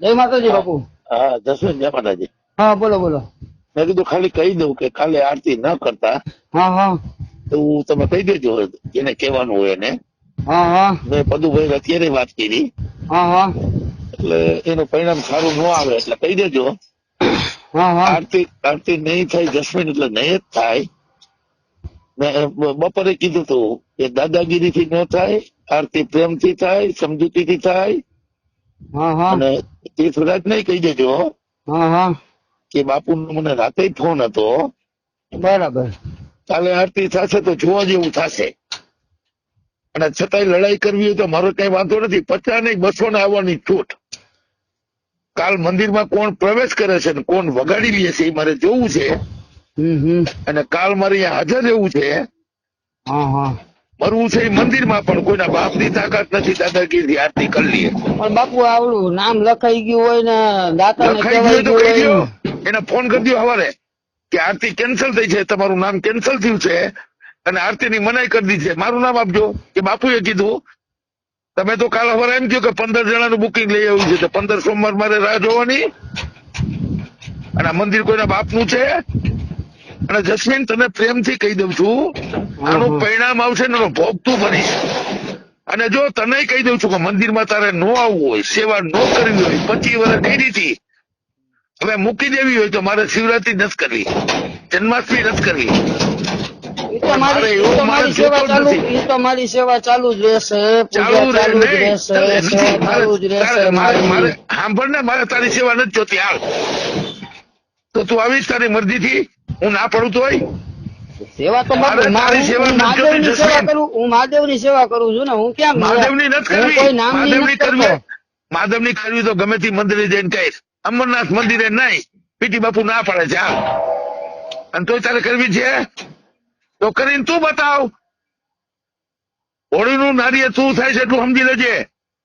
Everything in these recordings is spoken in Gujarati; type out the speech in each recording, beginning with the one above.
જય માતાજી બાપુ. હા જસવંત જય માતાજી. હા બોલો બોલો. મેં કીધું ખાલી કહી દઉં કે કાલે આરતી ન કરતા. હા હા. તો તમે કહી દેજો એને કહેવાનું હોય એને. હા હા. મેં પદુભાઈ અત્યારે વાત કરી. હા હા. એટલે એનું પરિણામ સારું ન આવે એટલે કહી દેજો. હા હા. આરતી આરતી નહીં થાય જસ્મીન એટલે નહીં જ થાય. મેં બપોરે કીધું તું કે દાદાગીરીથી ન થાય આરતી પ્રેમથી થાય સમજૂતીથી થાય હા એ અને તીર્થરાજ કહી દેજો કે બાપુ નો મને રાતે ફોન હતો. બરાબર. કાલે આરતી થશે તો જોવા જેવું થશે. અને છતાંય લડાઈ કરવી હોય તો મારો કઈ વાંધો નથી. પચાસ ને બસો ને આવવાની છૂટ. કાલ મંદિરમાં કોણ પ્રવેશ કરે છે ને કોણ વગાડી લે છે એ મારે જોવું છે. હમ હમ. અને કાલ મારે અહીંયા હાજર રહેવું છે. હા હા. મરવું છે એ મંદિરમાં પણ કોઈના બાપની તાકાત નથી દાદાગીરી આરતી કરી લઈએ. પણ બાપુ આવડું નામ લખાઈ ગયું હોય ને દાતા લખાઈ ગયું હોય એને ફોન કરી દો હવારે કે આરતી કેન્સલ થઈ છે તમારું નામ કેન્સલ થયું છે અને આરતીની મનાઈ કરી દીધી છે. મારું નામ આપજો. કે બાપુએ કીધું તમે તો કાલ હવારે એમ કહ્યું કે પંદર જણાનું બુકિંગ લઈ આવ્યું છે તો પંદર સોમવાર મારે રાહ જોવાની. અને આ મંદિર કોઈના બાપનું છે? અને જસ્મીન તને પ્રેમથી કહી દઉં છું આનું પરિણામ આવશે ને એનો ભોગ તું બનીશ અને જો તને કહી દઉં છું કે મંદિરમાં તારે નો આવવું હોય સેવા નો કરવી હોય પચીસ વર્ષ કરી હતી. હવે મૂકી દેવી હોય તો મારે શિવરાત્રી નથી કરવી. જન્માષ્ટમી નથી કરવી. મારે સેવા ચાલુ નથી. ઈ તો મારી સેવા ચાલુ જ રહેશે ચાલુ જ રહેશે ચાલે જ મારે- રહેશે સાંભળ ને મારે તારી સેવા નથી જોતી. હાલ. તો તું આવીશ તારી મરજીથી. હું ના પડું તોય? સેવા તો મારે સેવા મહાદેવની સેવા કરું હું મહાદેવની સેવા કરું છું ને હું ક્યાં મહાદેવની નથી કરવી. મહાદેવની કરવી. મહાદેવની કરવી તો ગમે તે મંદિરે જઈને કહીશ. અમરનાથ મંદિરે નહીં. પીટી બાપુ ના પાડે છે અને તોય તારે કરવી છે? તો કરીને તું બતાવ. હોળીનું નારીએ શું થાય છે એટલું સમજી લેજે.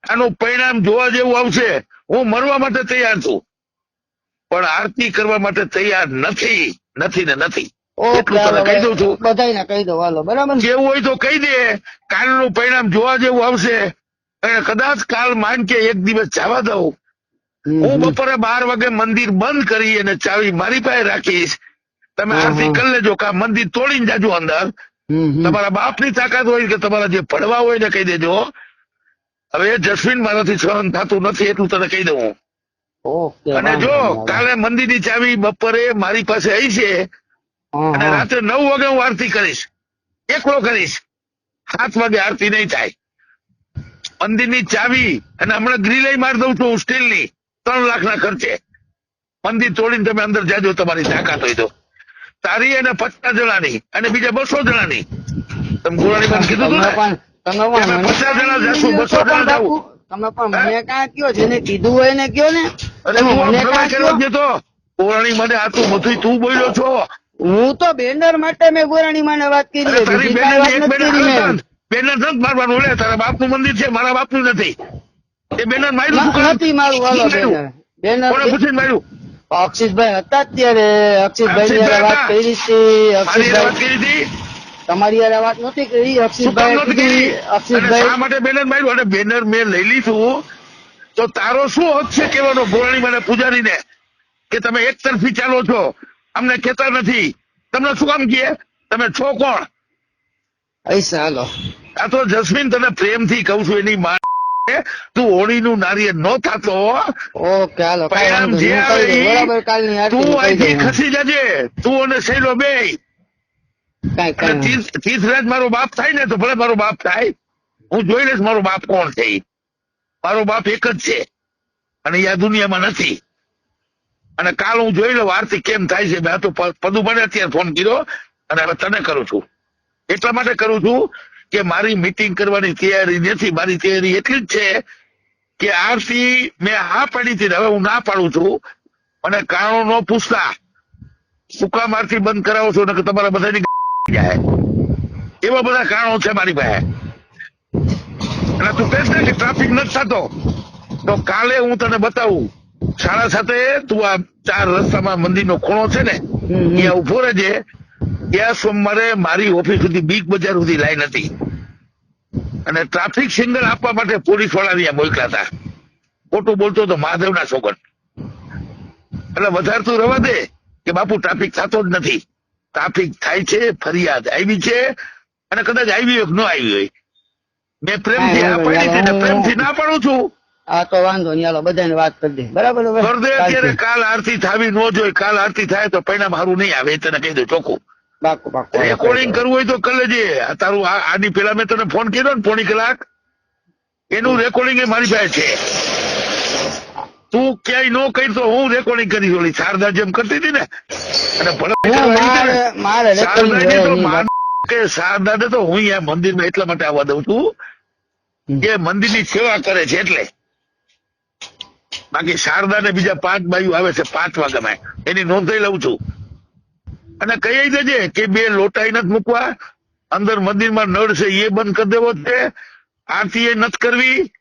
આનું પરિણામ જોવા જેવું આવશે. હું મરવા માટે તૈયાર છું. પણ આરતી કરવા માટે તૈયાર નથી નથી ને નથી. એટલું કહી દઉં છું. બધાયને કહી દો હાલો બરાબર? જેવું હોય તો કહી દે કાલનું પરિણામ જોવા જેવું આવશે. અને કદાચ કાલ માન કે એક દિવસ જવા દઉં. હું બપોરે બાર વાગે મંદિર બંધ કરી અને ચાવી મારી પાસે રાખીશ. તમે આરતી કરી લેજો કે મંદિર તોડીને જાજો અંદર. તમારા બાપની તાકાત હોય કે તમારા જે પડવા હોય ને કહી દેજો. હવે જસ્મીન મારાથી સહન થતું નથી એટલું તને કહી દઉં. અને જો કાલે મંદિર મંદિરની ચાવી બપોરે મારી પાસે આવી છે અને રાત્રે નવ વાગે હું આરતી કરીશ. એકલો કરીશ. સાત વાગે આરતી નહીં થાય. મંદિરની ચાવી અને હમણાં ગ્રીલાઈ મારી દઉં છું હું સ્ટીલની. ત્રણ લાખના ખર્ચે. મંદિર તોડીને તમે અંદર જાજો તમારી તાકાત હોય તો. તારી અને પચાસ જણાની અને બીજા બસો જણાની. તમે ગોળાની મને કીધું હતું ને? પચાસ જણા જાશું, બસો જણા બાપુ, તમે પણ મને કાં કયો જેને કીધું હોય ને કયો ને? કાં કરવા કયો? કર્યો આટલું બધું તું બોલ્યો છો. હું તો બેનર માટે મેં ગોરાણી માને વાત કરી તારી બેનર એક નથી બેનર બેનર નથી મારવાનું લે તારા બાપનું મંદિર છે મારા બાપનું નથી. એ બેનર માર્યું નથી મારું હાલો બેનર. બેનર પૂછીને માર્યું? અક્ષિતભાઈ હતા ત્યારે અક્ષિતભાઈ ની વાત કરી હતી વાત અક્ષિતભાઈ કરી હતી? તમારી યાર વાત નથી કરી અક્ષિતભાઈ અક્ષિતભાઈ માટે બેનર માર્યું? અને બેનર મેં લઈ લીધું. તો તારો શું હક છે કેવાનો ગોરાણી મને પૂજારીને કે તમે એક તરફી ચાલો છો. અમને કહેતા નથી. તમને શું કામ કહે? તમે છો કોણ? હાલો. આ તો જસ્મીન તને પ્રેમથી કહું છું એની માં તું હોળીનું નારીએ ન થતો ઓકે હાલો બરાબર કાલની તું અહીંથી ખસી જજે. તું અને શૈલો બે. તીર્થરાજ મારો બાપ થાય ને તો ભલે મારો બાપ થાય. હું જોઈ લઈશ મારો બાપ કોણ છે. મારો બાપ એક જ છે. અને એ આ દુનિયામાં નથી. અને કાલ હું જોઈ લઉં આરતી કેમ થાય છે. મેં તો પ- પદુભાઈને અત્યારે ફોન કર્યો અને હવે તને કરું છું. એટલા માટે કરું છું કે મારી મિટિંગ કરવાની તૈયારી નથી. મારી તૈયારી એટલી જ છે કે આરતી મેં હા પાડી હતી હવે હું ના પાડું છું. અને કારણો ન પૂછતા, શું કામ બંધ કરાવો છો? તમારા બધાની જાય. એવા બધા કારણો છે મારી પાસે. અને તું કહે ને કે ટ્રાફિક નથી થતો તો કાલે હું તને બતાવું. સાડા સાથે તું આ ચાર રસ્તામાં મંદિરનો ખૂણો છે ને. ત્યાં ઊભો રહેજે. ત્યાં સોમવારે મારી ઓફિસ સુધી બીગ બજાર સુધી લાઈન હતી. અને ટ્રાફિક સિગ્નલ આપવા માટે પોલીસવાળા ત્યાં મોકલા હતા. ખોટું બોલતો તો મહાદેવના સોગન એટલે વધારે તું રવા દે કે બાપુ ટ્રાફિક થતો જ નથી. ટ્રાફિક થાય છે ફરિયાદ આવી છે. અને કદાચ આવી હોય ન આવી હોય. મેં પ્રેમથી આ પાડી છે ને પ્રેમથી ના પાડું છું. આ તો વાંધો નહીં હાલો બધાને વાત કરી દે. બરાબર દે અત્યારે કાલ આરતી થાવી ન જોઈએ કાલ આરતી થાય તો પરિણામ સારું નહીં આવે તને કહી દઉં ચોખ્ખું. રેકોર્ડિંગ કરવું હોય તો કરી લેજે. તારું આની પેલા મેં તને ફોન કર્યો ને પોણી કલાક. એનું રેકોર્ડિંગ એ મારી પાસે છે. તું ક્યાંય નો કરી તો હું રેકોર્ડિંગ કરી ઓલી શારદા જેમ કરતી હતી ને. અને ભલે શારદા શારદાને તો હું અહીંયા મંદિરમાં એટલા માટે આવવા દઉં છું. મંદિર મંદિરની સેવા કરે છે એટલે. બાકી શારદા ને બીજા પાંચ બાયુ આવે છે પાંચ વાગ્યામાં એની નોંધાઈ લઉં છું. અને કહી દેજે કે બે લોટાઈ નથી મૂકવા. અંદર મંદિરમાં નળ છે એ બંધ કરી દેવો છે. આરતી એ નથી કરવી.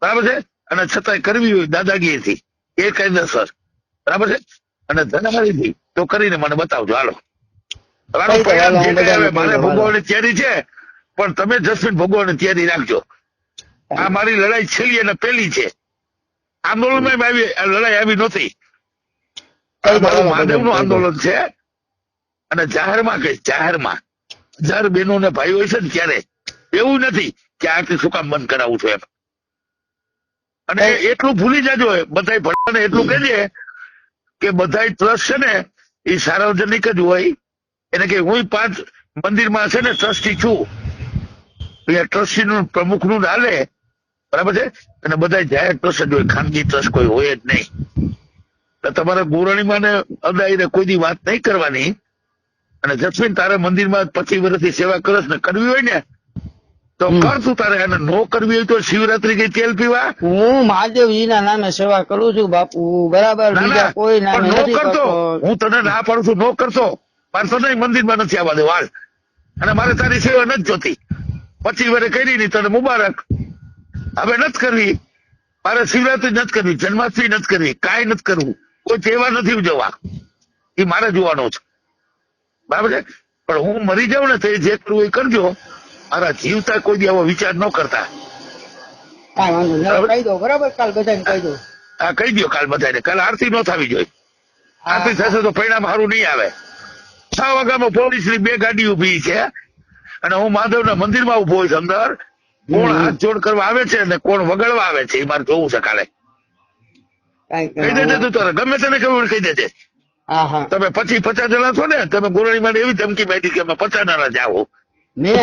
બરાબર છે? અને છતાંય કરવી હોય દાદાગીરીથી. એ કાયદેસર. બરાબર છે? અને ધનારીથી તો કરીને મને બતાવજો. હાલો. મારે ભોગવવાની તૈયારી છે પણ તમે જસ્મીન ભોગવવાની તૈયારી રાખજો. આ મારી લડાઈ છેલ્લી અને પહેલી છે. આંદોલનમાં આવી લડાઈ આવી નથી મારું મહાદેવનું આંદોલન છે. અને જાહેરમાં કહીશ જાહેરમાં. જાહેર બહેનો ને ભાઈઓ છે ને ત્યારે. એવું નથી કે આરતી શું કામ બંધ કરાવું છું એમ. અને એટલું ભૂલી જાજો બધા ભણવાને એટલું કહેજે કે બધા ટ્રસ્ટ છે ને એ સાર્વજનિક જ હોય. એને કે હું પાંચ મંદિરમાં છે ને ટ્રસ્ટી છું. અહીંયા ટ્રસ્ટી નું પ્રમુખનું હાલે બરાબર છે? અને બધા જાહેર ટ્રસ્ટ જ હોય ખાનગી ટ્રસ્ટ કોઈ હોય જ નહીં. તમારે ગોરણીમાં અદાઈને કોઈ દી વાત નહીં કરવાની. અને જસ્મીન તારે મંદિરમાં પચીસ વર્ષથી સેવા કરસ ને કરવી હોય ને તો કર તું તારે. અને નો કરવી હોય તો શિવરાત્રી ગઈ તેલ પીવા? હું મહાદેવજીના નામે સેવા કરું છું બાપુ બરાબર બીજા કોઈ નામે નો નથી કરતો. હું તને ના પાડું છું નો કરતો. મારે તને મંદિરમાં નથી આવવા દેવા. વાળ અને મારે તારી સેવા નથી જોતી. પચીસ વર્ષે કરી ની તને મુબારક. હવે નથી કરવી. મારે શિવરાત્રી નથી કરવી જન્માષ્ટમી નથી કરવી કાંઈ નથી કરવું. કોઈ તહેવાર નથી ઉજવવા. એ મારે જોવાનો છે. બરાબર છે? પણ હું મરી જાઉં ને તો જે કરવું એ કરજો. મારા જીવતા કોઈ દી આવો વિચાર ન કરતા. કહી દો બરાબર? કાલ બધાને કહી દો. હા કહી દો કાલ બધાને. કાલ આરતી ન થવી જોઈએ. આરતી થશે તો પરિણામ સારું નહીં આવે. છ વાગ્યામાં પોલીસની બે ગાડી ઊભી છે. અને હું મહાદેવના મંદિરમાં ઊભો હોઈશ અંદર. કોણ હાથ જોડ કરવા આવે છે અને કોણ વગાડવા આવે છે એ મારે જોવું છે કાલે. કહી દેજે તું તારે ગમે તેને કેવું કહી દેજે. તમે પછી પચાસ જણા છો ને તમે ગોરણીમાં એવી ધમકી બેઠી કે અમે પચાસ જણા મેં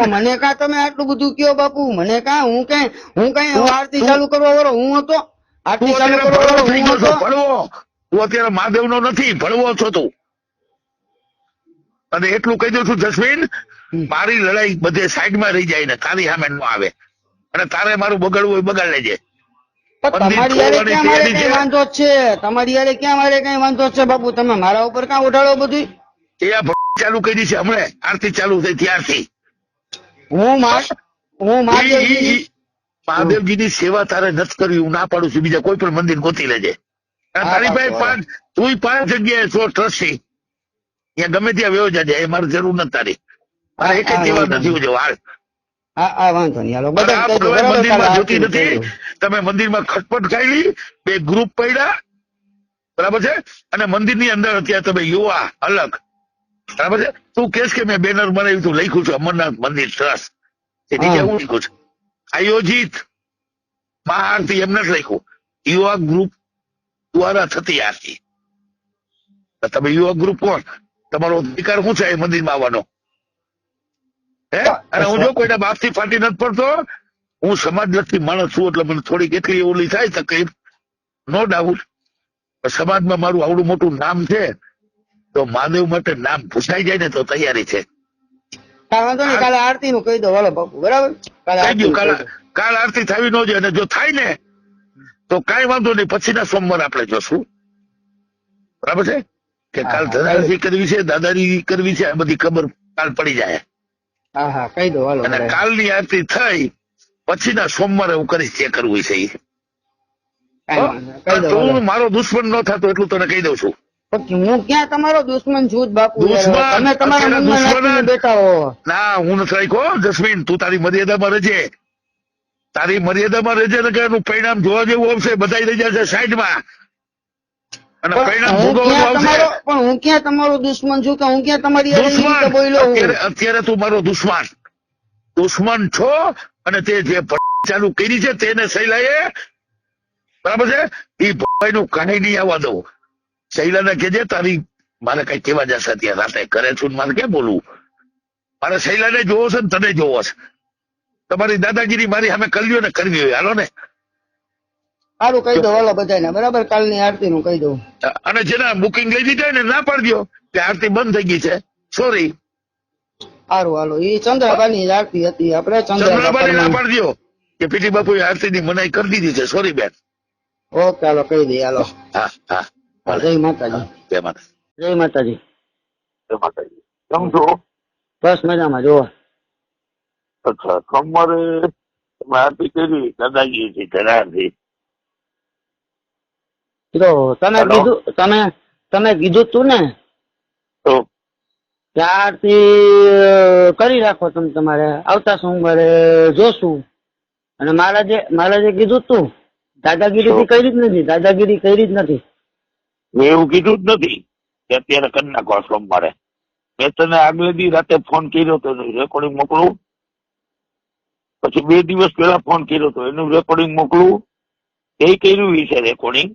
નો મને કાં- તમે આટલું બધું કયો બાપુ? મને કા હું કઈ હું કઈ આરતી ચાલુ કરવા વાળો? હું હતો? આરતી ચાલુ અત્યારે કરવા વાળો? હું હતો? તું અત્યારે મહાદેવનો નથી ભણવો છો તું. અને એટલું કહી દઉં છું જસ્મીન મારી લડાઈ બધે સાઈડમાં રહી જાય ને તારી સામે નો આવે. અને તારે મારું બગાડવું હોય બગાડ લેજે તમારી યારે ક્યાં મારે કઈ વાંધો છે? તમારી યારે ક્યાં મારે કઈ વાંધો છે બાપુ? તમે મારા ઉપર કાં ઉઠાડો બધું એ ચાલુ કરી છે હમણાં. આરતી ચાલુ થઈ ત્યારથી. હું મહાદેવજીની સેવા તારે નથી કરવી હું ના પાડું છું. બીજા કોઈ પણ મંદિર ગોતી લેજે. તારી પાસે પાંચ તું પાંચ જગ્યાએ છો ટ્રસ્ટી ત્યાં ગમે ત્યાં વ્યવ જાજે એ મારે જરૂર નથી તારી. મારે એક જ તહેવાર નથી. ઉજવવા હાલ. તમે મંદિરમાં ખટપટ ખાઈ બે ગ્રુપ પડ્યા. બરાબર છે? અને મંદિરની અંદર અત્યારે તમે યુવા અલગ. બરાબર છે? તું કેસ કે મેં બેનર બનાવ્યું તું લખ્યું છે અમરનાથ મંદિર ટ્રસ્ટ. એ નીચે. હું. લખ્યું છું. આયોજિત. મહાઆરતી એમ નથી લખ્યું. યુવા ગ્રુપ દ્વારા થતી આરતી. તમે યુવા ગ્રુપ કોણ? તમારો અધિકાર શું છે મંદિરમાં આવવાનો? હે? અને હું જો કોઈના બાપથી ફાટી નથી પડતો હું સમાજલક્ષી માણસ છું એટલે મને થોડીક એટલી ઓલી થાય તકલીફ નો ડાઉટ સમાજમાં મારું આવડું મોટું નામ છે તો મહાદેવ માટે નામ ભૂસાઈ જાય ને તો તૈયારી છે. કાલે આરતી નું કહી દો હાલો બાપુ બરાબર? કાલ આરતી થવી ન જોઈએ અને જો થાય ને તો કાંઈ વાંધો નહીં પછીના સોમવાર આપણે જોશું. બરાબર છે? કે કાલ હા, કરવી છે દાદાજી કરવી છે આ બધી ખબર કાલ પડી જાય. હા હા કહી દો હાલો અને. કાલની આરતી થઈ પછીના સોમવારે હું કરીશ જે કરવું છે એ. તું મારો દુશ્મન ન થતો એટલું તને કહી દઉં છું. હું ક્યાં તમારો દુશ્મન છું બાપુ? તમે તમારા મનમાં બેઠા હો ના હું નથી રાખ્યો જસ્મીન તું તારી મર્યાદામાં રહેજે. તારી મર્યાદામાં રહેજે ને કે એનું પરિણામ જોવા જેવું આવશે બધા રહી જશે સાઈડમાં. અને પરિણામ ભોગવવાનું આવશે. પણ હું ક્યાં તમારો દુશ્મન છું કે હું ક્યાં તમારી દુશ્મન. બોલ્યો અત્યારે તું મારો દુશ્મન. દુશ્મન છો અને તે જે ચાલુ કરી છે તેને શૈલાએ બરાબર છે? એ ભાઈ નું કઈ નહીં આવવા દઉં. શૈલાને કહેજે તારી મારે કઈ કેવા જશે ત્યાં રાતે કરે છું ને મારે કેમ બોલવું? મારે શૈલાને જોવો છે ને તને જોવો છે. તમારી દાદાગીરી મારી સામે કરવી ને કરવી હોય. હાલો ને. સારું કહી દો હાલો બધાને બરાબર કાલની આરતી નું કહી દઉં. અને જેના બુકિંગ લઈ લીધા ને ના પાડજો કે આરતી બંધ થઈ ગઈ છે. સોરી સારું હાલો. એ ચંદ્રબાની આરતી હતી. આપણે ચંદ્રાબાને. ના પાડજો કે પીટી બાપુ આરતી ની મનાઈ કરી દીધી છે. સોરી બેન. ઓકે હાલો કહી દઈએ હાલો. હા હા. જય માતાજી. જય માતા જય માતાજી. જય માતાજી. કેમ છો? બસ મજામાં જોવા અચ્છા સોમવારે આરતી કરી દાદાગીરી ઘરાથી તો તમે તને કીધું તમે તને કીધું તું ને તો? કે આરતી કરી રાખો તમે તમારે. આવતા સોમવારે જોશું. અને મહારાજે મહારાજે કીધું તું. દાદાગીરી થી કરી જ નથી દાદાગીરી કરી જ નથી. મેં એવું કીધું જ નથી કે અત્યારે કરી નાખો સોમવારે. મેં તને આગલે દી રાતે ફોન કર્યો તો એનું રેકોર્ડિંગ મોકલું. પછી બે દિવસ પહેલા ફોન કર્યો તો એનું રેકોર્ડિંગ મોકલું. એ કર્યું વિશે છે રેકોર્ડિંગ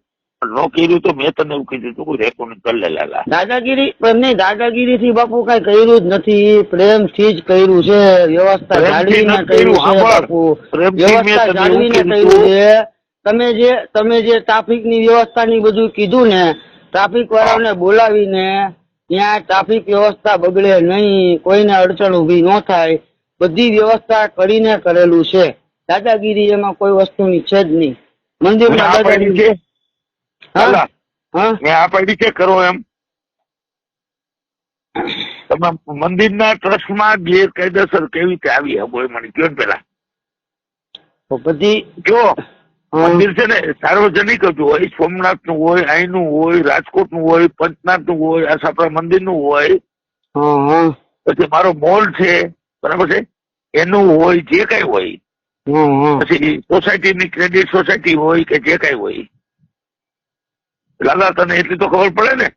ન કર્યું તો મેં તને એવું કીધું તું રેકોર્ડિંગ કરી લે લાલા. દાદાગીરી પણ નહીં દાદાગીરી થી બાપુ કઈ કર્યું જ નથી. પ્રેમથી જ કર્યું છે. વ્યવસ્થા જાળવીને કર્યું છે બાપુ. વ્યવસ્થા જાળવીને કર્યું છે. તમે જે તમે જે ટ્રાફિકની વ્યવસ્થા ની બધું કીધું ને ટ્રાફિક વાળાને બોલાવીને ત્યાં ટ્રાફિક વ્યવસ્થા બગડે નહીં કોઈને અડચણ ઊભી ન થાય. બધી વ્યવસ્થા કરીને કરેલું છે. દાદાગીરી એમાં કોઈ વસ્તુની છે જ નહીં. મંદિર દાદાગીરી મેં આ પાડી છે કરો એમ? તમે મંદિરના ટ્રસ્ટમાં ગેરકાયદેસર કેવી રીતે આવી એ મને કયો પેલા? પછી જો મંદિર છે ને સાર્વજનિક હતું હોય સોમનાથનું હોય અહીંનું હોય રાજકોટનું હોય પંચનાથનું હોય આશાપુરા મંદિરનું હોય. પછી મારો મોલ છે બરાબર છે? એનું હોય જે કઈ હોય. પછી સોસાયટી પછી સોસાયટીની ક્રેડિટ સોસાયટી હોય કે જે કઈ હોય. લાલા તને એટલી તો ખબર પડે ને?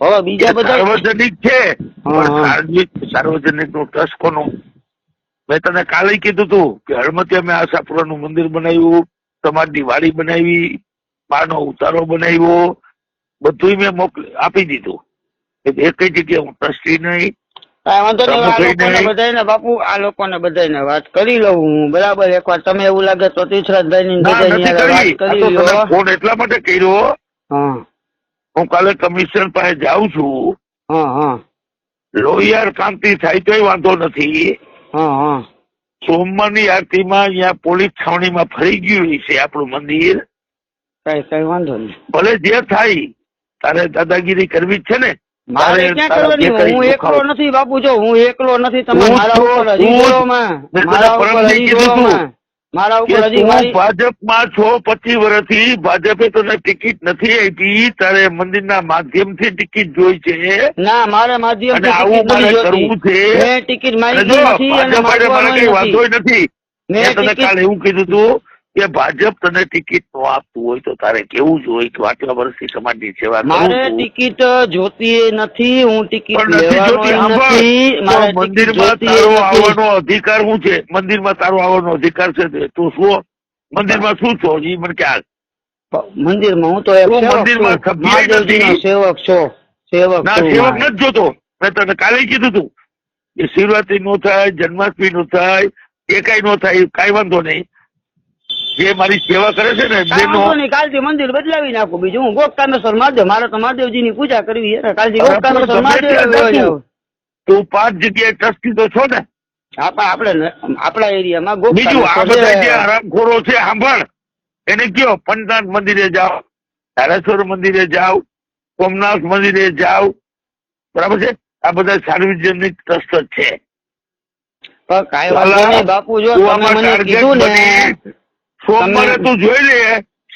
હવે બીજા બધા સાર્વજનિક છે સાર્વજનિક સાર્વજનિકનું ટ્રસ્ટ કોનું મેં તને કાલે કીધું તું કે હળમતિયા મેં આશાપુરાનું મંદિર બનાવ્યું તમારી વાડી બનાવી પાનો ઉતારો બનાવ્યો બધું મેં મોકલી આપી દીધું. એક જગ્યાએ હું ટ્રસ્ટી નહીં કાંઈ વાંધો નહીં આ લોકોને બધાને બાપુ આ લોકોને બધાને વાત કરી લઉં હું બરાબર? એકવાર તમે એવું લાગે તો તીર્થરાજભાઈ ની વાત કરી. ફોન એટલા માટે કર્યો. હું. કાલે કમિશન પાસે જાઉં છું. હા હા. લોહિયાર કાંતિ થાય તોય વાંધો નથી. હા હા. સોમવારની આરતીમાં અહીંયા પોલીસ છાવણીમાં ફરી ગયું છે આપણું મંદિર. કઈ કઈ વાંધો નહીં. ભલે જે થાય તારે દાદાગીરી કરવી જ છે ને? મારે હું એકલો નથી બાપુ જો હું એકલો નથી તમે મારા ઉપર મારા ઉપર હજી મારા મારી ભાજપમાં છો પચીસ વર્ષથી ભાજપે તને ટિકિટ નથી આપી તારે મંદિરના માધ્યમથી ટિકિટ જોઈ છે. ના મારે માધ્યમ આવું મારે કરવું છે. ટિકિટ મારી જો નથી અને ભાજપ કઈ વાંધો નથી. મેં મેં તને કાલે એવું કીધું તું કે ભાજપ તને ટિકિટ નો આપતું હોય તો તારે કેવું જ હોય કે આટલા વર્ષથી સમાજની સેવા મારે ટિકિટ જોતી નથી હું ટિકિટ મંદિરમાં તારો આવવાનો અધિકાર શું છે? મંદિરમાં તારો આવવાનો અધિકાર છે તે? શું મંદિરમાં શું છો? એ મને ખ્યાલ. મંદિરમાં હું તો મંદિરમાં સેવક મંદિરમાં. સેવક છો. સેવક ના સેવક નથી જોતો. મેં તને કાલે કીધું તું. કે શિવરાત્રી નો થાય જન્માષ્ટમી નો થાય એ કઈ નો થાય કઈ વાંધો નહીં. જે મારી સેવા કરે છે ને નહીં કાલથી મંદિર બદલાવી નાખું બીજું. હું ગોપકામેશ્વર મહાદેવ મારે તો મહાદેવજીની પૂજા કરવી છે કાલથી ગોપકામેશ્વર મહાદેવ. તું પાંચ જગ્યાએ ટ્રસ્ટી તો છો ને. આપણા આપણે એરિયામાં બીજું આ બધા જે આરામખોરો છે સાંભળ. એને કયો પંચનાથ મંદિરે જાઓ ધારેશ્વર મંદિરે જાઓ સોમનાથ મંદિરે જાઓ. બરાબર છે? આ બધા સાર્વજનિક ટ્રસ્ટ જ છે. બાપુ જો તમે મને કીધું ને સોમવારે તું જોઈ લે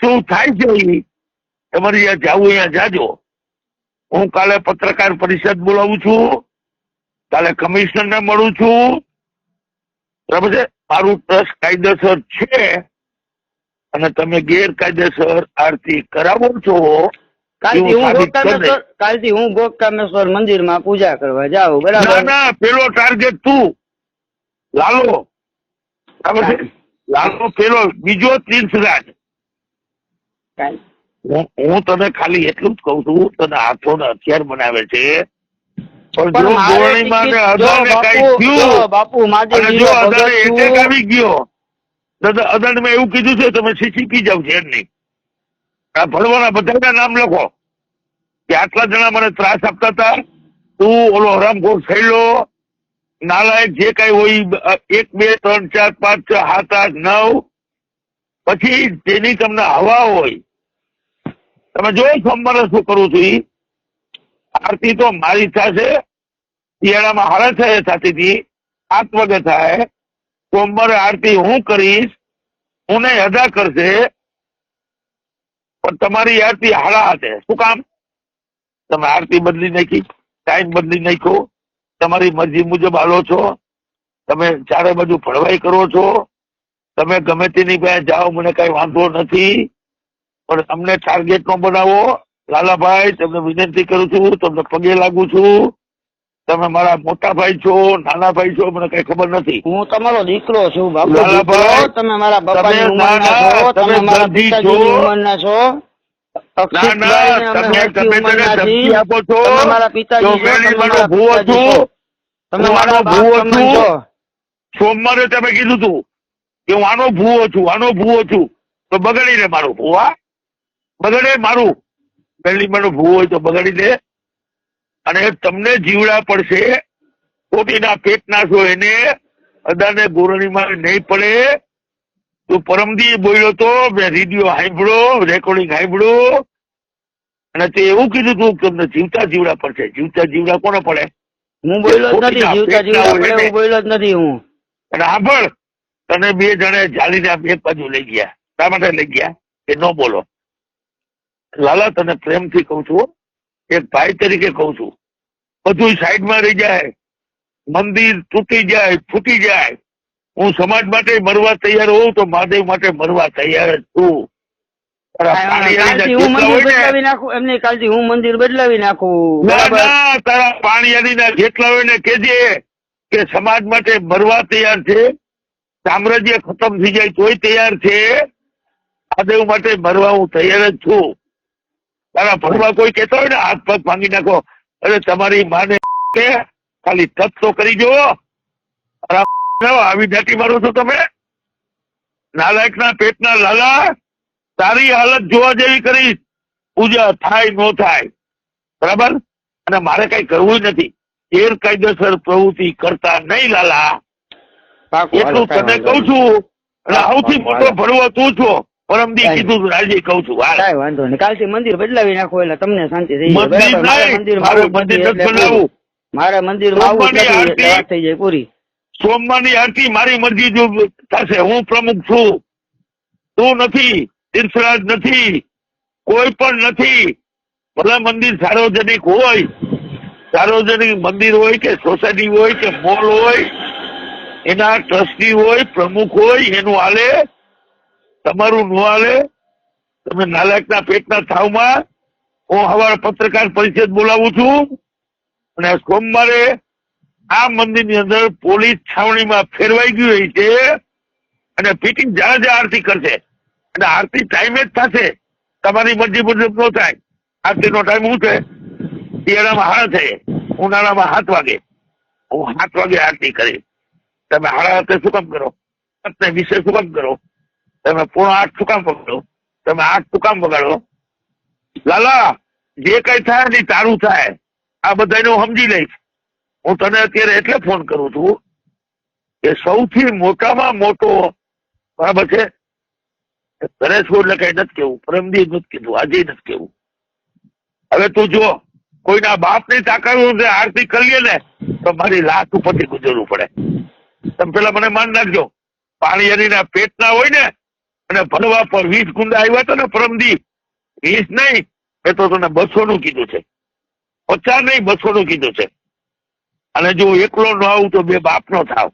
શું થાય છે તમારે ત્યાં જાવું અહીંયા જાજો. હું કાલે પત્રકાર પરિષદ બોલાવું છું. કાલે કમિશનરને મળું છું. બરાબર છે? મારું ટ્રસ્ટ કાયદેસર છે. અને તમે ગેરકાયદેસર આરતી કરાવો છો. કાલથી હું ગોકામેશ્વર કાલથી હું ગોકામેશ્વર મંદિરમાં પૂજા કરવા જાઉં બરાબર? ના પેલો ટાર્ગેટ તું. લાલો. બરાબર છે? લાલો ફેરો બીજો ત્રિંસરાજ હું તને ખાલી એટલું જ કઉ છું તને હાથો ને હથિયાર બનાવે છે. બાપુ- આવી ગયો એવું કીધું છે તમે શીખી જાવ છે નહીં. આ ભણવાના બધાના નામ લખો. કે આટલા જણા મને ત્રાસ આપતા હતા તું ઓલો હરામખોર થયેલો નાલાયક જે કઈ હોય એક, બે, ત્રણ, ચાર, પાંચ, છ, સાત, આઠ, નવ, પછી જેની તમને હવા હોય, તમે જો સોમવારે શું કરું છું આરતી તો મારી છે શિયાળામાં હારા થાય થતી હતી થાય, સોમવારે આરતી હું કરીશ હું ને અદા કરશે, પણ તમારી આરતી હાડા હાથે. શું કામ? તમે આરતી બદલી નાખી, ટાઈમ બદલી નાખ્યો તમારી મરજી મુજબ હાલો છો. તમે ચારે બાજુ ફળવાઈ કરો છો. તમે ગમે તેની પાસે જાઓ મને કઈ વાંધો નથી. પણ અમને ટાર્ગેટ નો બનાવો. લાલાભાઈ તમને વિનંતી કરું છું તમને પગે લાગુ છું. તમે મારા મોટા ભાઈ છો નાના ભાઈ છો મને કઈ ખબર નથી. હું તમારો દીકરો છું બાપુ. લાલાભાઈ, તમે મારા તમે તમે મારા છો. મારા પિતાજી મારો મારા મારા. સોમવારે તમે કીધું તું કે હું આનો ભૂવો છું આનો ભૂવો છું. તો બગડી દે મારું ભૂવા બગડે મારું. પહેલી મારો ભૂવો હોય તો બગાડી દે. અને તમને જીવડા પડશે. ખોટીના પેટના છો એને. અદાને ગોરણીમાં નહીં પડે. તું પરમદી બોલ્યો તો મેં રેડિયો સાંભળ્યો રેકોર્ડિંગ સાંભળ્યું અને તે એવું કીધું તું કે તમને જીવતા જીવડા પડશે જીવતા જીવડા કોને પડે? હું બોલ્યો જ નથી જીવતા જીવડા. બોલ્યો જ નથી હું. રાભળ તને બે જણે જાળીને એક બાજુ લઈ ગયા. શા માટે લઈ ગયા? કે ન બોલો. લાલા તને પ્રેમથી કહું છું એક ભાઈ તરીકે કહું છું. બધું સાઈડમાં રહી જાય. મંદિર તૂટી જાય ફૂટી જાય. હું સમાજ માટે મરવા તૈયાર હોઉં તો મહાદેવ માટે મરવા તૈયાર જ છું. એમને કાલથી હું મંદિર બદલાવી નાખું. ના બરાબર? ના તારા પાણીયારીના જેટલા હોય ને કેજે કે સમાજ માટે મરવા તૈયાર છે. સામ્રાજ્ય ખતમ થઈ જાય તોય તૈયાર છે. મહાદેવ માટે મરવા હું તૈયાર જ છું. તારા ભરવા કોઈ કેતો હોય ને હાથ પગ ભાંગી નાખો. અરે તમારી માને ખાલી તપ તો કરી જો અરે આવી મારો છો તમે? નાલાયકના પેટના લાલા તારી હાલત જોવા જેવી કરીશ. પૂજા થાય નો થાય. બરાબર? અને મારે કઈ કરવું નથી. ગેરકાયદેસર પ્રવૃત્તિ કરતા નહીં લાલા. એટલું તને કઉ કહું છું. અને સૌથી મોટો ભરવો તું છો. પરમદી કાંઈ કીધું તું, કઉ કહું છું હાલ. વાંધો નહીં. કાલથી મંદિર બદલાવી નાખો એટલે તમને શાંતિ થઈ જાય. મંદિર? મારે મંદિર મારે મંદિર આવવું થઈ જાય પૂરી. સોમવારની આરતી મારી મરજી જો થશે. હું પ્રમુખ છું. તું નથી, તીર્થરાજ નથી, કોઈ પણ નથી. ભલે મંદિર સાર્વજનિક હોય, સાર્વજનિક મંદિર હોય કે સોસાયટી હોય કે મોલ હોય, એના ટ્રસ્ટી હોય, પ્રમુખ હોય, એનું હાલે, તમારું ન હાલે, તમે નાલાયકના પેટના થાવમાં, હું હવારે પત્રકાર પરિષદ બોલાવું છું. અને સોમવારે આ મંદિરની અંદર પોલીસ છાવણીમાં ફેરવાઈ ગયું છે અને ફિટિંગ જ્યાં જ્યાં આરતી કરશે. અને આરતી ટાઈમે જ થશે. તમારી મરજી મુજબ નો થાય. આરતીનો ટાઈમ શું છે? શિયાળામાં હાડા થાય ઉનાળામાં સાત વાગે. હું સાત વાગે આરતી કરી તમે હાડા હાથે શું કામ કરો? સાતને વિશે શું કામ કરો? તમે પૂર્ણ આઠ શું કામ પકડો તમે આઠ શું કામ વગાડો? લાલા, જે કઈ થાય ને તારું થાય. આ બધાને હું સમજી લઈશ. હું તને અત્યારે એટલે ફોન કરું છું કે સૌથી મોટામાં મોટો બરાબર છે? ઘરે છું એટલે કઈ નથી કેવું પ્રેમજી નથી કીધું, આજે નથી કેવું હવે તું જો, કોઈના બાપની તાકાત આરતી કરીએ ને, તો મારી લાત ઉપરથી ગુજરવું પડે. તમે પેલા મને માન નાખજો પેટ પેટના હોય ને, અને ભરવા પર વીસ ગુંડા આવ્યા હતા ને પરમદી વીસ નહીં એ તો તને બસો નું કીધું છે. પચાસ નહીં બસો નું કીધું છે. અને જો એકલો ન આવું તો બે બાપ નો થાવ.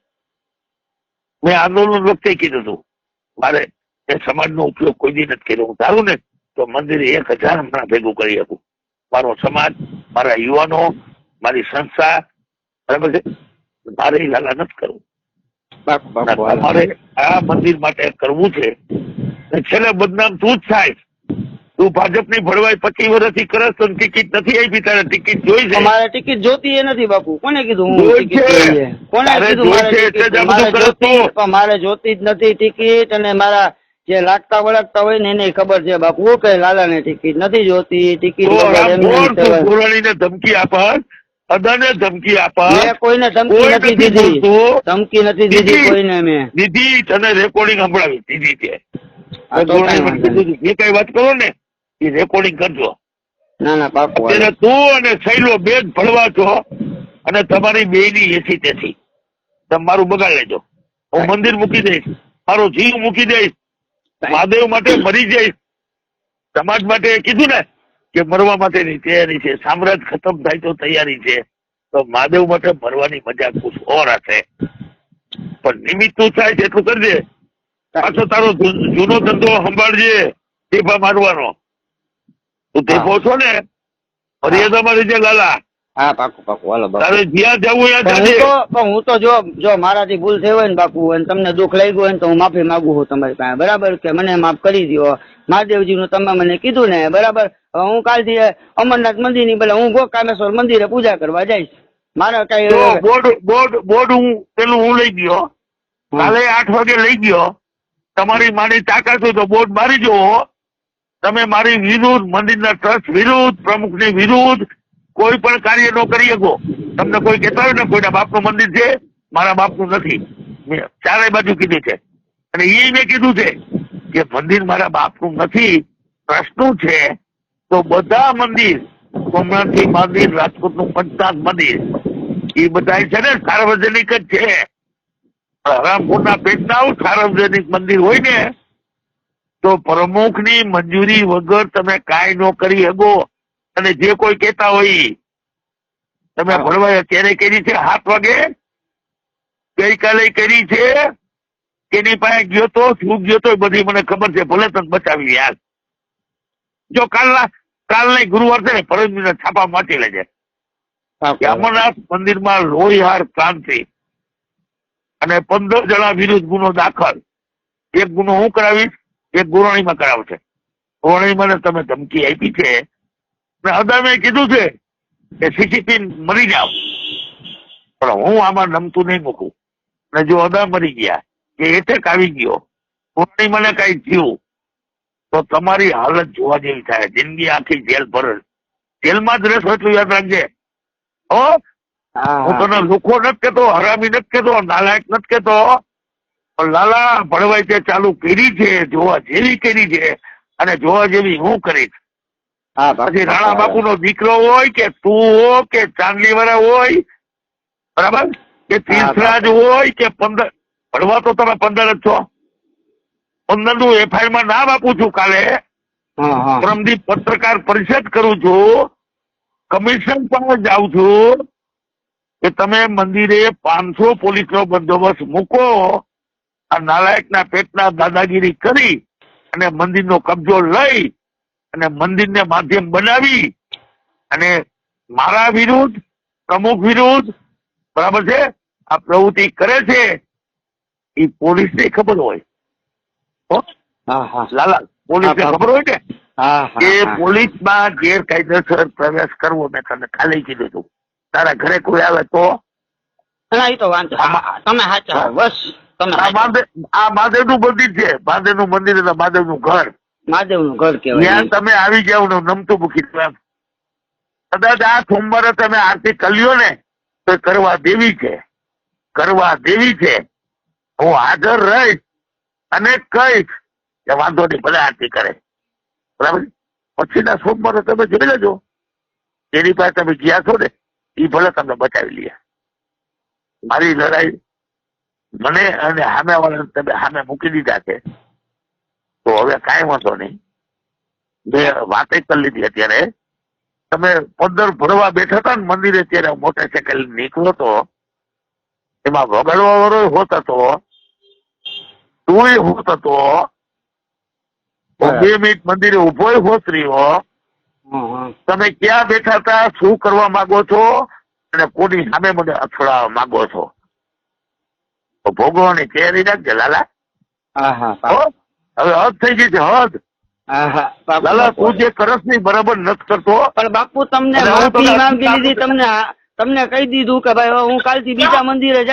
મેં આંદોલન વખતે કીધું હતું મારે એ સમાજનો ઉપયોગ કોઈ દી નથી કર્યો. હું તારું ને તો મંદિર એક હજાર હમણાં ભેગું કરી શકું. મારો સમાજ મારા યુવાનો મારી સંસ્થા બરાબર છે મારે લાલા નથી કરવું. તમારે આ મંદિર માટે કરવું છે છેલ્લે બદનામ તું જ થાય. તું ભાજપની ભળવાઈ પચીસ વર્ષથી કરસ તો ટિકિટ નથી આપી તારે ટિકિટ જોઈ છે? મારે ટિકિટ જોતી એ નથી બાપુ. કોને કીધું હું કોને કીધું મારે. જોતી જ નથી ટિકિટ અને મારા જે લાગતા વળગતા હોય ને એને ખબર છે બાપુ. કે લાલા ને ટિકિટ નથી જોતી ટિકિટ. ગોરાણીને ધમકી આપા? અદાને ધમકી આપા? મેં કોઈને ધમકી નથી દીધી. ધમકી નથી દીધી. કોઈને મેં. દીધી તને રેકોર્ડિંગ સંભળાવી દીધી તો કઈ વાત કરો ને? એ રેકોર્ડિંગ કરજો. ના ના પાકું એટલે તું અને સૈલો બે જ ભળવા છો અને તમારી બે ની એસી તેથી મારું બગાડ લેજો. હું મંદિર મૂકી દઈશ. મારો જીવ મૂકી દઈશ. મહાદેવ માટે મરી જઈશ. સમાજ માટે કીધું ને કે મરવા માટેની તૈયારી છે. સામ્રાજ્ય ખતમ થાય તો તૈયારી છે. તો મહાદેવ માટે મરવાની મજા કુછ ઓર હશે. પણ નિમિત્ત તું થાય છે એટલું કરજે. પાછો તારો જૂનો ધંધો સંભાળજે. ટેપા મારવાનો. તું છો ને. લાલા. હા પાકું પાકું. હાલો તારે જ્યાં જવું ત્યાં પણ હું તો પણ હું તો જો જો મારાથી ભૂલ થઈ હોય ને બાપુ અને તમને દુઃખ લાગ્યું હોય ને તો હું માફી માંગુ છું તમારી પાસે. બરાબર કે મને માફ કરી દો મહાદેવજીનું તમે મને કીધું ને બરાબર? હું કાલથી અમરનાથ મંદિરની બોલે હું ગો કામેશ્વર મંદિરે પૂજા કરવા જઈશ. મારે કઈ બોર્ડ બોર્ડ બોર્ડ હું પેલું હું લઈ ગયો. કાલે આઠ વાગે લઈ ગયો. તમારી માની તાકાત હોય તો બોર્ડ મારી જુઓ. તમે મારી વિરુદ્ધ મંદિરના ટ્રસ્ટ વિરુદ્ધ, પ્રમુખની વિરુદ્ધ કોઈ પણ કાર્ય ન કરી શકો. તમને કોઈ કહેતા હોય ને, કોઈના બાપનું મંદિર છે, મારા બાપનું નથી. મેં ચારે બાજુ કીધું છે. અને એ મેં કીધું છે કે મંદિર મારા બાપનું નથી, ટ્રસ્ટનું છે, તો બધા મંદિર સોમનાથથી મંદિર, રાજકોટનું પંચનાથ મંદિર એ બધા છે ને સાર્વજનિક જ છે. રામપુરના પેટના સાર્વજનિક મંદિર હોય ને તો પ્રમુખની મંજૂરી વગર તમે કાંઈ ન કરી શકો. અને જે કોઈ કહેતા હોય તમે ભણવા અત્યારે કરી છે? હાથ વાગે? ગઈકાલે કરી છે? કેની પાસે ગયો તો? શું ગયો તો? બધી મને ખબર છે. ભલે તને બચાવી યાર જો કાલના કાલ નહીં ગુરુવાર છે ને પરમદિવસે છાપા માટી લેજે. કે મંદિર અમરનાથ મંદિરમાં લોહીહાર ક્રાંતિ. અને પંદર જણા વિરુદ્ધ ગુનો દાખલ. એક ગુનો હું કરાવીશ? એક ગોરાણીમાં કરાવશે ગોરાણીમાં તમે ધમકી આપી છે. અદામે કીધું છે કે સીસીપી મરી જાવ પણ હું આમાં નમતું નહીં મૂકું. અને જો અદા મરી ગયા કે એટેક આવી ગયો ગોરાણી મને કઈ થયું તો તમારી હાલત જોવા જેવી થાય. જિંદગી આખી જેલ ભર. જેલમાં જ રહેશો એટલું યાદ રાખજે. હો? હું. તને લુખો નથી કેતો હરામી નથી કેતો નાલાયક નથી કેતો લાલા ભણવાઈ તે ચાલુ કરી છે જોવા જેવી કરી છે અને જોવા જેવી હું કરીશ. પછી રાણા બાપુ નો દીકરો હોય કે તું હો કે ચાંદલીવાળા હોય બરાબર? કે તીર્થરાજ હોય કે પંદર ભણવા તો તમે પંદર જ છો. પંદરનું એફઆઈઆરમાં નામ આપું છું કાલે. પરમદીપ પત્રકાર પરિષદ કરું છું. કમિશન પણ જાઉં છું. કે તમે મંદિરે પાંચસો પોલીસનો બંદોબસ્ત મૂકો. આ નાલાયકના પેટના દાદાગીરી કરી અને મંદિરનો કબજો લઈ અને મંદિરને માધ્યમ બનાવી અને મારા વિરુદ્ધ પ્રમુખ વિરુદ્ધ બરાબર છે? આ પ્રવૃત્તિ કરે છે એ પોલીસને ખબર હોય. હો? હા હા. લાલા પોલીસને ખબર હોય ને? કે હા, હા. પોલીસમાં ગેરકાયદેસર પ્રવેશ કરવો મેં તને ખાલી કીધું હતું. તારા ઘરે કોઈ આવે તો? ના એ તો વાંધો. તમે સાચા બસ. તમે આ. મહાદેવ મંદિર છે. મહાદેવનું મંદિર એટલે મહાદેવનું ઘર. મહાદેવનું ઘર કહેવાય. ત્યાં તમે આવી જાવ ને નમતું મૂકી કદાચ આ સોમવારે તમે આરતી કર્યો ને તો કરવા દેવી છે. કરવા દેવી છે. હું હાજર રહીશ અને કહીશ કે વાંધો નહીં ભલે આરતી કરે. બરાબર? પછીના સોમવારે તમે જોઈ લેજો. એની પાસે તમે ગયા છો ને એ ભલે તમને બચાવી લે. મારી લડાઈ મને અને સામે વાળાને તમે સામે મૂકી દીધા છે. તો હવે કાંઈ વાંધો નહીં. મેં વાતે કરી લીધી અત્યારે. તમે પંદર ભરવા બેઠા હતા ને મંદિરે ત્યારે મોટરસાયકલ નીકળ્યો તો એમાં વગાડવા વાળો હોત હતો તું હોત હતો બે મિનિટ મંદિરે ઊભો હોત હં. તમે ક્યાં બેઠા હતા શું કરવા માંગો છો? અને કોની સામે મને અથડાવવા માંગો છો? ભોગવવાની તૈયારી રાખજે લાલા. હા? હા હવે હદ થઈ ગઈ છે હદ. લાલા. તું જે કરસ નહીં બરાબર નથી કરતો પણ બાપુ તમને માફી તમને માંગી લીધી તમને તમને કહી દીધું કે ભાઈ હું કાલથી બીજા મંદિરે